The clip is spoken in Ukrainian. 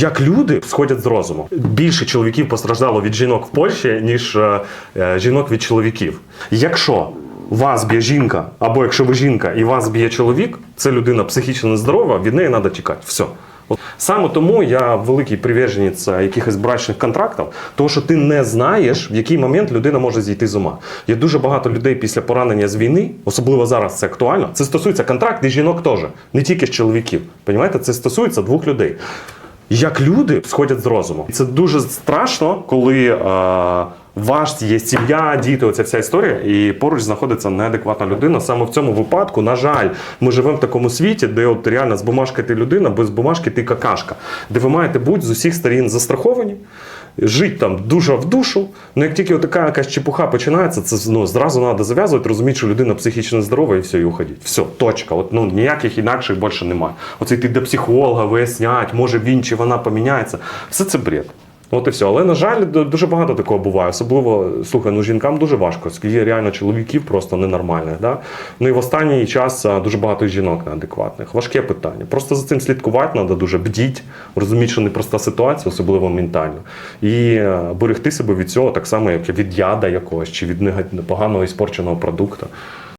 Як люди сходять з розуму. Більше чоловіків постраждало від жінок в Польщі, ніж е, е, жінок від чоловіків. Якщо вас б'є жінка, або якщо ви жінка і вас б'є чоловік, це людина психічно нездорова, від неї треба тікати. Все. Саме тому я великий приверженець якихось брачних контрактів, тому що ти не знаєш, в який момент людина може зійти з ума. Є дуже багато людей після поранення з війни, особливо зараз це актуально. Це стосується контрактів і жінок теж, не тільки з чоловіків. Понімаєте, це стосується двох людей. Як люди сходять з розуму. І Це дуже страшно, коли е, ваш є сім'я, діти, оця вся історія, і поруч знаходиться неадекватна людина. Саме в цьому випадку, на жаль, ми живемо в такому світі, де от реально з бумажки ти людина, без бумажки ти какашка, де ви маєте бути з усіх сторін застраховані. Жити там душа в душу. Ну як тільки така якась чепуха починається, це ну, зразу треба зав'язувати, розуміти, що людина психічно здорова і все, і уходить. Все, точка. От, ну, ніяких інакших більше немає. Оце йти до психолога, вияснять, може він чи вона поміняється. Все це бред. От і все. Але, на жаль, дуже багато такого буває. Особливо, слухай, ну жінкам дуже важко, оскільки є реально чоловіків просто ненормальних. Да? Ну і в останній час дуже багато жінок неадекватних. Важке питання. Просто за цим слідкувати треба дуже бдіть, розуміти, що непроста ситуація, особливо ментально. І е, берегти себе від цього так само, як від яда якогось чи від поганого іспорченого продукту.